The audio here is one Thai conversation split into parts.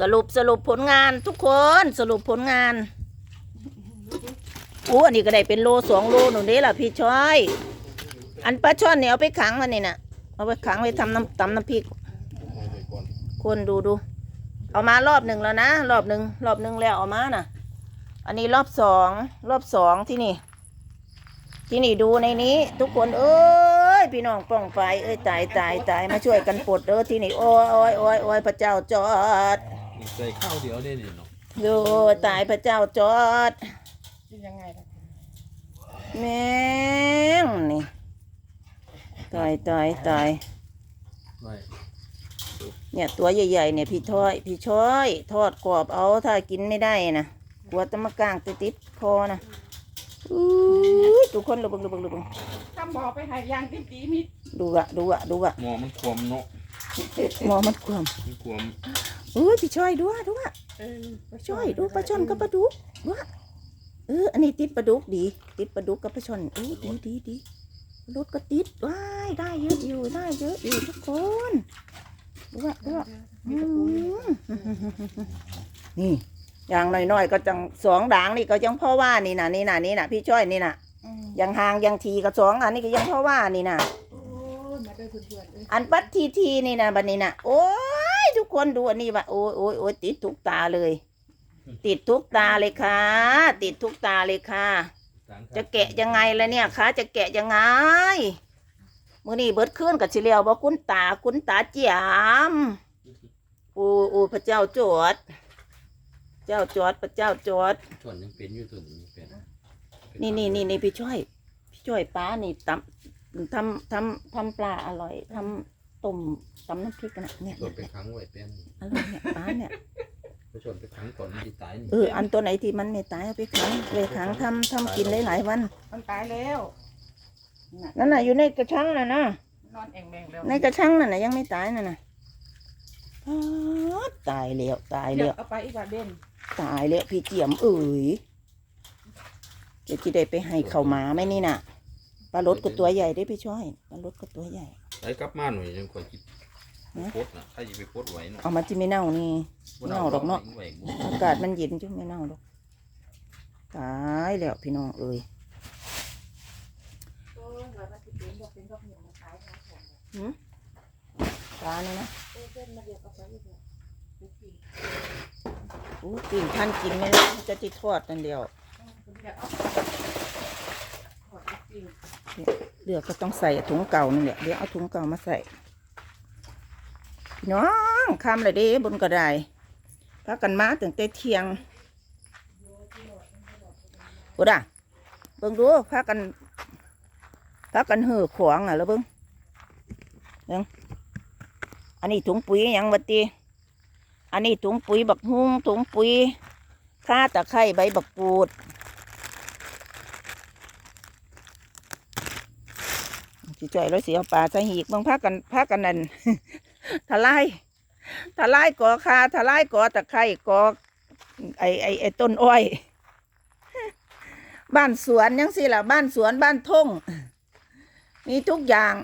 สรุปสรุปผลงานทุกคนสรุปผลงานโอ้อันนี้ก็ได้เป็นโลสองโลหนูนี่ล่ะพี่ช้อย อันปลาช่อนเนี่ยเอาไปขังมันนี่น่ะเอาไปขังไปทำน้ำตำน้ำพริกคนดูดู เอามารอบหนึ่งแล้วนะรอบหนึ่งรอบหนึ่งแล้วเอามาน่ะ อันนี้รอบสองรอบสองที่นี่ ที่นี่ดูในนี้ ทุกคนเอ้ยพี่น้องป้องไฟเอ้ยตายตายตายมาช่วยกันปลดเด้อที่นี่โอ้ยโอ้ยโอ้ยโอ้ยพระเจ้าจอด ใส่ข้าวเดียวได้นี่เนาะโยตายพระเจ้าจอด เป็นยังไงล่ะแม่งนี่ตายตายตายไว้เนี่ยตัวใหญ่ๆเนี่ยพี่ท้อย พี่ช้อย ทอดกรอบเอาถ้ากินไม่ได้นะกลัวจะมากลางติดติดคอนะอู้ยทุกคนระเบิงระเบิงระเบิงถ้าหมอไปหายยางติดตีมีดูอะดูอะดูอะหมอมันควมเนาะหมอมันความมันควม อุ้ยพี่ช้อยดูอะดูอะเออช้อยดูปลาช่อนกับปลาดุกดูอะเอออันนี้ติดปลาดุกดี ติดปลาดุกกับปลาช่อนเออดีดีดีปลาดุกก็ติดว้ายได้เยอะอยู่ได้เยอะอยู่ทุกคนดูอะดูอะมีตะปูอยู่นี่อย่างน้อยๆก็จังสองด่างนี่ก็ยังพ่อว่านี่นะนี่นะนี่นะพี่ช่อยนี่นะอืมยังห่างยังทีก็สองอันนี้ก็ยังพ่อว่านี่นะโอ้ยมาด้วยเพื่อนๆเลยอันปัดทีทีนี่นะบัดนี้นะโอ้ย ทุกคนดูอันนี้ว่าโอ้ยโอ้ยโอ้ยติดทุกตาเลย ติดทุกตาเลยค่ะ ติดทุกตาเลยค่ะ จะแกะยังไงล่ะเนี่ยคะจะแกะยังไงมื้อนี้เบิดขึ้นกับชิเลียวบ่คุณตาคุณตาเจียมโอ้โอ้พระเจ้าโจอดเจ้าจอดพระเจ้าจอดส่วนยังเป็นอยู่ตัวนี้เป็นนี่นี่นี่นี่พี่ช่วย พี่ช่วยป้านี่ตำทำทำทำปลาอร่อยทำ ต้มตำน้ำพริกนะเนี่ยส่วนไปค้างไว้เป็นอร่อยเนี่ยป้าเนี่ย ไปส่วนไปค้างก่อนมันจะตายนี่เออ อันตัวไหนที่มันไม่ตายเอาไปขังไปขังทำทำกินหลายๆวัน มันตายแล้วน่ะนั่นน่ะอยู่ในกระชังน่ะนะ นอนเองแมงแล้วในกระชังน่ะนะยังไม่ตายน่ะนะอ๊าดตายแล้วตายเดี๋แล้ยววเอาไปอีกว่าเด่นตายแล้วพี่เจียมเอ๋ยจะที่ได้ไปให้เขาวหมาไหมนี่น่ะปลารดก็ตัวใหญ่ได้พี่ช่วยปลารดก็ตัวใหญ่ ไอ้กลับมาหน่อยยังคอยคิดนะโคตรนะถ้าจะไปโคตรไหวเนาะเอามาจิไม่เน่านี่เน่าดอกเนาะไหวบ่อากาศมันเย็นจุไม่เน่าหรอกตายแล้วพี่น้องเอ้ยโอ้ยว่ามันสิเป็นบ่เป็นก็เหี่ยวมาตายนะของหืมตาเนี่ยนะเออเส้นมาเดียวเอาไปอีกแล้วไปกินอู้กินท่านกินไม่ได้จะจิทอดนั่นเดียวคุณจะ เดือกก็ต้องใส่ถุงเก่านั่แหละเดี๋ยวเอาถุงเก่ามาใส่พี่น้องคำเลยเด้บนกระไดพักกันมาถึงแต่เทียงโอ้ด่ะเบิ่งดูพักกันพักกันเหือขวางอะแล้วเบิ่งเบิ่งอันนี้ถุงปุ๋ยยังบัดตีอันนี้ถุงปุ๋ยบักฮุ้งถุงปุ๋ยข้าตะไคร้ใบบักปูด สิจ่อยแล้วสิเอาปลาใส่หีกบางพากันพากันนั่นทลายทลายกอคาทลายกอตะไคร่กอไอไอไอต้นอ้อย บ้านสวนยังสิล่ะบ้านสวนบ้านทุ่งมีทุกอย่าง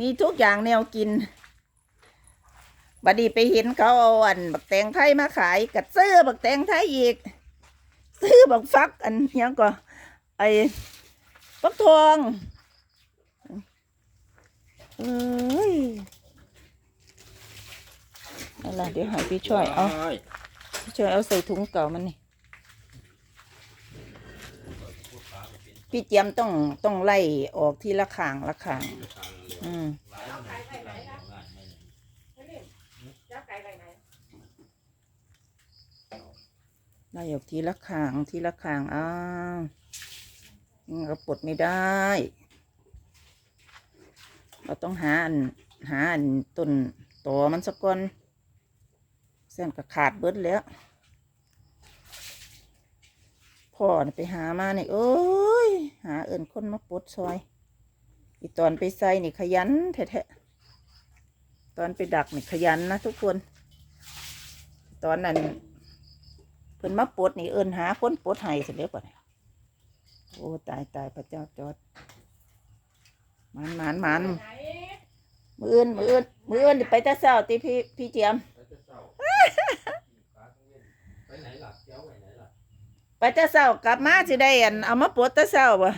มีทุกอย่างแนวกินบัดนี้ไปเห็นเขาเอาอันบักแตงไทยมาขายกัดซื้อบักแตงไทยอีก ซื้อบักฟักอันยังก็ไอฟักทอง เอ้ยอะไรเดี๋ยวให้พี่ช่วยเอาพี่ช่วยเอาใส่ถุงเก่ามันนี่พี่เจียมต้องต้องไล่ออกทีละขางละขาง อืมเจ้าไก่ไก่ไหนไล่ออกทีละขางทีละขางอ้าวงั้นก็ปลดไม่ได้ เราต้องหาอันหาอันต้นตอมันสักก่อนเส้นก็ขาดเบิดแล้วพ่อไปหามาเนี่ยเอ้ย หาเอินคนมาปดซอย อีตอนไปใส่นี่ขยันแท้ๆตอนไปดักนี่ขยันนะทุกคน ตอนนั้นเพิ่นมาปดนี่เอินหาคนปดให้เสร็จแล้วป่ะโอ้ตายตายพระเจ้าจอด มันมันมันมืออื่นมืออื่นมืออื่นไปแต่เศร้าตีพี่พี่เจียม ไปแต่เศร้ากลับมาสิได้อันเอามาปวดแต่เศร้าบ่